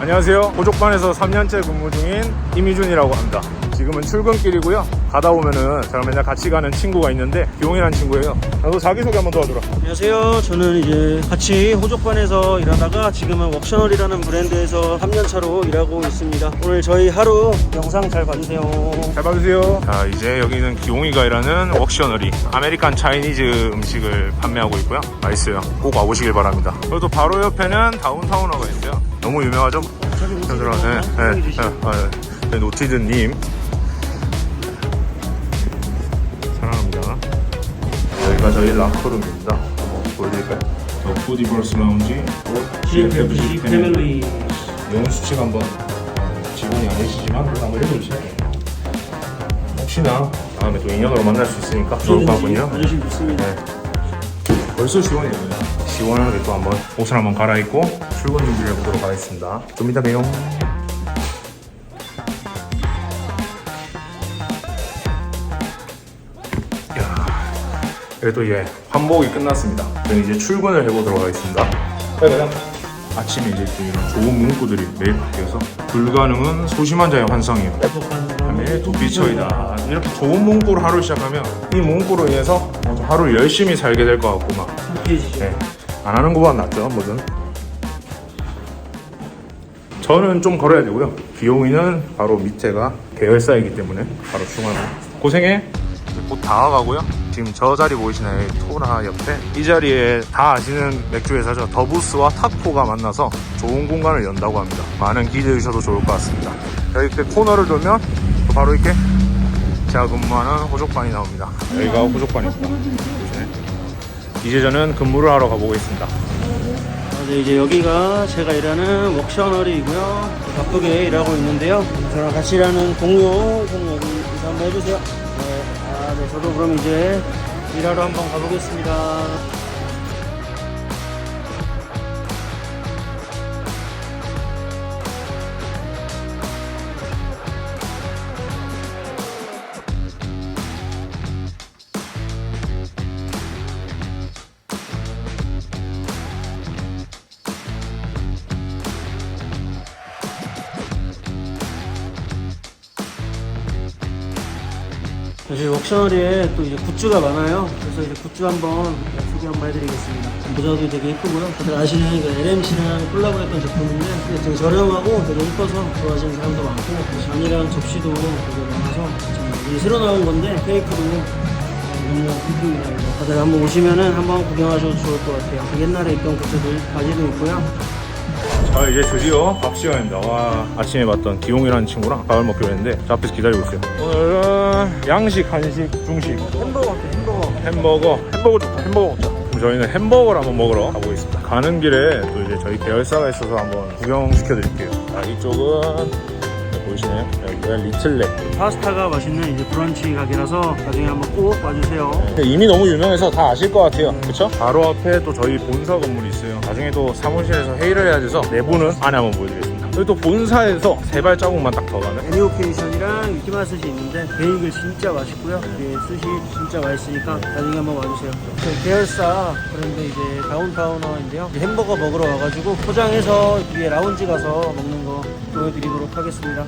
안녕하세요. 호족반에서 3년째 근무 중인 이미준이라고 합니다. 지금은 출근길이고요. 가다 보면은 저랑 맨날 같이 가는 친구가 있는데 기용이라는 친구예요. 나도 자기소개 한번 도와주라. 안녕하세요. 저는 이제 같이 호족반에서 일하다가 지금은 웍셔널이라는 브랜드에서 3년 차로 일하고 있습니다. 오늘 저희 하루 영상 잘 봐주세요. 잘 봐주세요. 자, 이제 여기는 기용이가 일하는 웍셔너리 아메리칸 차이니즈 음식을 판매하고 있고요. 맛있어요. 꼭 와보시길 바랍니다. 그리고 또 바로 옆에는 다운타운어가 있어요. 너무 유명하죠? 네, 네, 네, 아, 네, 노티드님. 사랑합니다. 여기가 저희 락커룸입니다. 한번 보여드릴까요? 저 푸디버스 라운지, GFG 패밀리. 영어 수칙 한번 직원이 아니시지만 한번 해보시죠. 혹시나 다음에 또 인연으로 만날 수 있으니까 좋을 것 같군요. 아저씨 좋습니다. 네. 벌써 시원해요. 시원하게 또 한번 옷을 한번 갈아입고 출근 준비를 해보도록 하겠습니다. 좀 이따 봬요. 그래도 예, 환복이 끝났습니다. 저는 이제 출근을 해보도록 하겠습니다. 그냥 아침에 이제 또 이런 좋은 문구들이 매일 바뀌어서 불가능은 소심한 자의 환상이에요. 밤에 도피처이다. 이렇게 좋은 문구로 하루 시작하면 이 문구로 인해서 하루 열심히 살게 될 것 같고 막. 네. 안 하는 것보다 낫죠, 뭐든. 저는 좀 걸어야 되고요. 비용이는 바로 밑에가 계열사이기 때문에 바로 중앙으로. 고생해. 이제 곧 다가가고요. 지금 저 자리 보이시나요? 이 토라 옆에. 이 자리에 다 아시는 맥주 회사죠. 더부스와 탁포가 만나서 좋은 공간을 연다고 합니다. 많은 기대해 주셔도 좋을 것 같습니다. 여기 그 코너를 돌면 또 바로 이렇게 제가 근무하는 호족반이 나옵니다. 여기가 호족반입니다. 이제 저는 근무를 하러 가보겠습니다. 아, 네, 이제 여기가 제가 일하는 웍셔널이고요. 바쁘게 일하고 있는데요. 저랑 같이 일하는 동료 형 여기 인사 한번 해주세요. 네, 아, 네, 저도 그럼 이제 일하러 한번 가보겠습니다. 사실 웍셔널에 또 이제 굿즈가 많아요. 그래서 이제 굿즈 한번 소개 한번 해드리겠습니다. 모자도 되게 예쁘고요. 다들 아시는 그 LMC랑 콜라보했던 제품인데 되게 저렴하고 되게 예뻐서 좋아하시는 사람도 많고 잔이랑 접시도 되게 많아서 참 이제 새로 나온 건데 케이크도 너무 이쁩니다. 이거. 다들 한번 오시면은 한번 구경하셔도 좋을 것 같아요. 그 옛날에 있던 굿즈들 바지도 있고요. 자 이제 드디어 밥 시간입니다 와 아침에 봤던 기용이라는 친구랑 밥을 먹기로 했는데 저 앞에서 기다리고 있어요 오늘은 양식, 한식, 중식 햄버거 햄버거 햄버거 햄버거 좋다 햄버거 먹자 그럼 저희는 햄버거를 한번 먹으러 가고 있습니다 가는 길에 또 이제 저희 계열사가 있어서 한번 구경시켜 드릴게요 자 이쪽은 네, 보이시나요? 여기가 리틀렉 파스타가 맛있는 이제 브런치 가게라서 나중에 한번 꼭 와주세요. 이미 너무 유명해서 다 아실 것 같아요. 그쵸? 바로 앞에 또 저희 본사 건물이 있어요. 나중에 또 사무실에서 회의를 해야 돼서 내부는 안에 한번 보여드리겠습니다. 여기 또 본사에서 세 발자국만 딱 더 가는 애니오케이션이랑 유키마 스시 있는데 베이글 진짜 맛있고요. 이게 스시 진짜 맛있으니까 나중에 한번 와주세요. 저희 계열사 브랜드 이제 다운타우너인데요. 이제 햄버거 먹으러 와가지고 포장해서 위에 라운지 가서 먹는 거 보여드리도록 하겠습니다.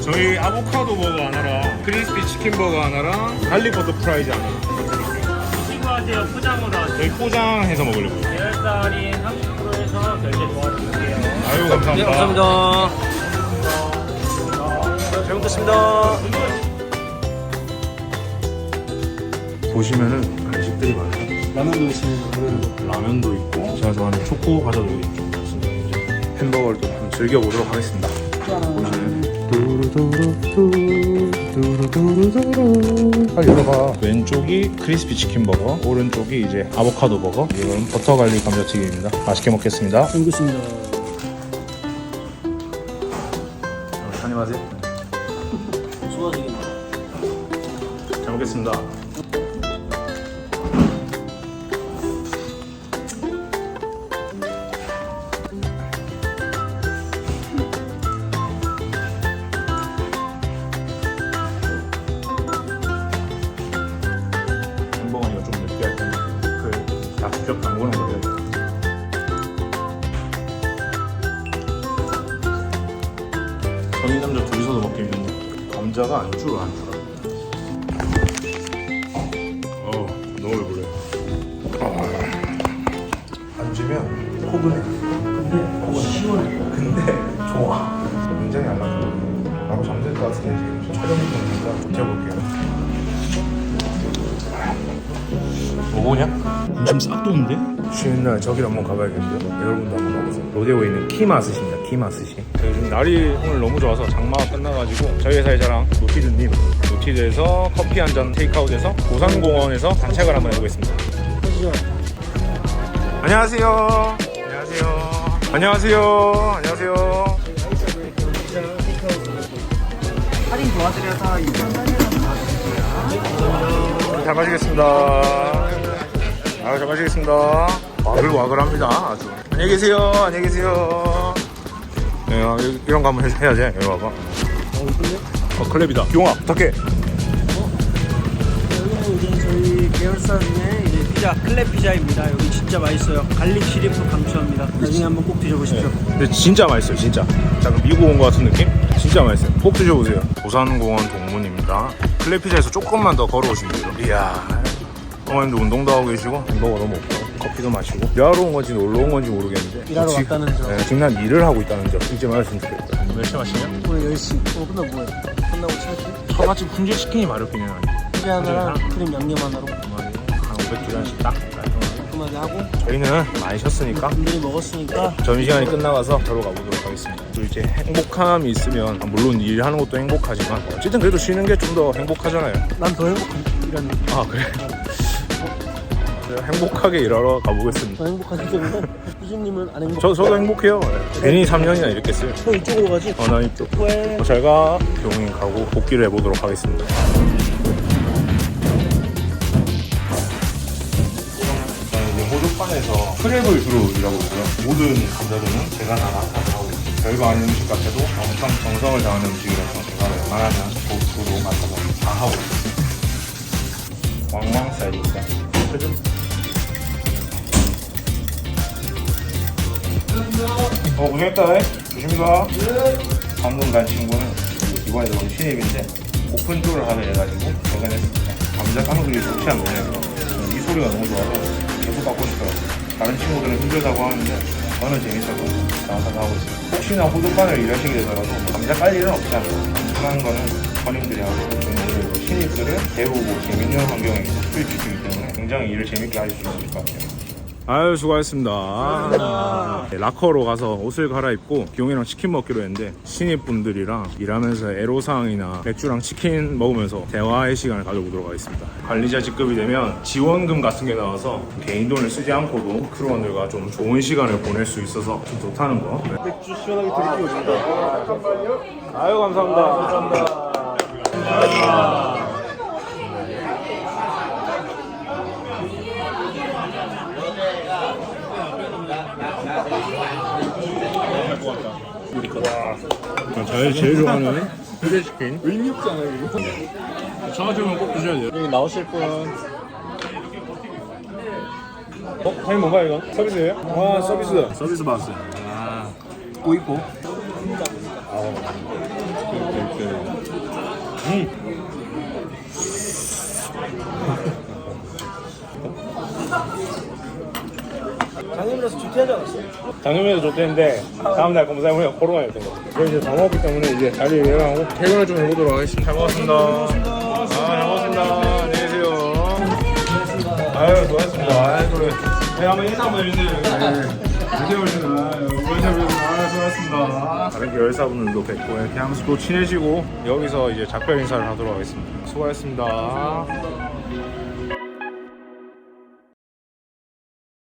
저희 아보카도 버거 하나랑 크리스피 치킨 버거 하나랑 갈릭버터 프라이즈 하나. 친구하세요 포장으로 하세요. 저희 포장해서 먹으려고요. 계열사 할인 30%에서 결제 도와드릴게요. 아유 감사합니다. 네, 감사합니다. 잘 먹겠습니다. 보시면은 간식들이 많아요. 라면도 있습니다. 라면도 있고 제가 좋아하는 초코 과자도. 이제 햄버거를 또 한번 즐겨보도록 하겠습니다. 보시면 빨리 열어봐. 왼쪽이 크리스피 치킨 버거, 오른쪽이 이제 아보카도 버거, 이건 버터 갈릭 감자튀김입니다. 맛있게 먹겠습니다. 잘 먹겠습니다. 안녕하세요. 좋아지겠네. 잘 먹겠습니다. 성인 남자 둘이서도 먹기 힘든데 감자가 안 줄어 안 줄어. 어 너무. 안 주면 포근해. 근데 포근해. 시원해. 근데 좋아. 굉장히 안 나고 바로 잠들 것 같은데 지금 촬영 중이니까 좀 재볼게요. 뭐 보냐? 지금 싹 도는데? 쉬는 날 저기를 한번 가봐야겠고요. 여러분도 한번 가보세요. 로데오에 있는 키마스시입니다. 저희 지금 날이 오늘 너무 좋아서 장마가 끝나가지고 저희 회사의 자랑 노티드님 노티드에서 커피 한 잔 테이크아웃해서 고산공원에서 산책을 한번 해보겠습니다. 안녕하세요. 안녕하세요. 안녕하세요. 안녕하세요. 할인 도와드려서 이번 달에는 잘 마시겠습니다. 아, 잘 마시겠습니다. 와글와글합니다. 아주. 안녕히 계세요. 안녕히 계세요. 네, 아, 이- 이런 거 한번 해- 해야지. 여기 와봐. 어, 이쁜데? 어, 클랩이다. 용아, 부탁해. 여기는 이제 저희 계열사 중에 이제 피자 클랩 피자입니다. 여기 진짜 맛있어요. 갈릭 시리프 강추합니다. 나중에 한번 꼭 드셔보십시오. 근데 진짜 맛있어요, 진짜. 약간 미국 온것 같은 느낌? 진짜 맛있어요. 꼭 드셔보세요. 부산공원 동문입니다. 클레피자에서 조금만 더 걸어오시면 돼요. 이야. 어머님도 운동도 하고 계시고, 햄버거도 먹고, 커피도 마시고. 일하러 온 건지 놀러 온 건지 모르겠는데. 일하러 지- 왔다는 점. 네, 지금 난 일을 하고 있다는 점 잊지 말았으면 좋겠어요. 몇시 마시냐? 오늘 10시. 어, 끝나 뭐야? 끝나고 치맥 처갓집 훈제 치킨이 마렵긴 해요. 피자 하나랑 크림 양념 하나로 한 500주란씩 딱. 깔끔하게 하고 저희는 많이 쉬었으니까 분들이 먹었으니까 점심시간이 끝나가서 바로 가보도록 하겠습니다. 또 이제 행복함이 있으면 물론 일하는 것도 행복하지만 어쨌든 그래도 쉬는 게 좀 더 행복하잖아요. 난 더 행복한 이런 아 그래? 행복하게 일하러 가보겠습니다. 더 행복하기 때문에 수진님은 안 행복. 저, 저도 행복해요. 네. 괜히 3년이나 이랬겠어요. 너 이쪽으로 가지. 어, 나 이쪽. 왜? 어, 잘 가. 경인 가고 복귀를 해보도록 하겠습니다. 호주판에서 크랩을 주로 일하고 있고요. 모든 감자들은 제가 다 맡아서 하고 있어요. 별거 아닌 음식 같아도 엄청 정성을 다하는 음식이라서 제가 웬만하면 고수로 맡아서 다 하고 있어요. 왕왕 스타일입니다. 어, 고생했다. 에. 조심히 가. 방금 간 친구는 이번에 들어온 신입인데 오픈조를 하려 해가지고 발견했습니다. 감자 깡들이 좋지 않네요. 이 소리가 너무 좋아서 계속 갖고 싶더라고요. 다른 친구들은 힘들다고 하는데 저는 재밌어서 나와서 하고 있어요. 혹시나 호두반을 일하시게 되더라도 감자 깔 일은 없지 않아요. 편한 거는 선임들이 하고 저는 오늘 신입들을 배우고 재밌는 환경에 계속 투입시키기 때문에 굉장히 일을 재밌게 하실 수 있을 것 같아요. 아유 수고하셨습니다. 네, 라커로 가서 옷을 갈아입고 기용이랑 치킨 먹기로 했는데 신입분들이랑 일하면서 애로사항이나 맥주랑 치킨 먹으면서 대화의 시간을 가져보도록 하겠습니다. 관리자 직급이 되면 지원금 같은 게 나와서 개인 돈을 쓰지 않고도 크루원들과 좀 좋은 시간을 보낼 수 있어서 좀 좋다는 거. 네. 맥주 시원하게 드릴게요. 아유 감사합니다. 저희 제일 좋아하는 회치킨 의미 없잖아요 이거 저한테는 꼭 드셔야 돼요. 여기 나오실 분. 어? 사장님 뭔가 이거? 서비스예요? 와 서비스. 서비스 받았어요. 아. 꼬이꼬 장님이라서 주퇴하지 않았어요? 작년에도 좋댔는데 다음날 검사해보면 코로나였던 거 그래서 이제 다 먹었기 때문에 이제 자리 예약하고 퇴근을 좀 해보도록 하겠습니다. 잘 먹었습니다. 아잘 먹었습니다. 안녕히 계세요. 아유 수고하셨습니다. 아유 그래. 네 한번 인사 한번 해주세요. 이제 오시나 오셔서 아 수고하셨습니다. 다른 계열사분들도 뵙고 이렇게 하면서 또 친해지고 여기서 이제 작별 인사를 하도록 하겠습니다. 수고하셨습니다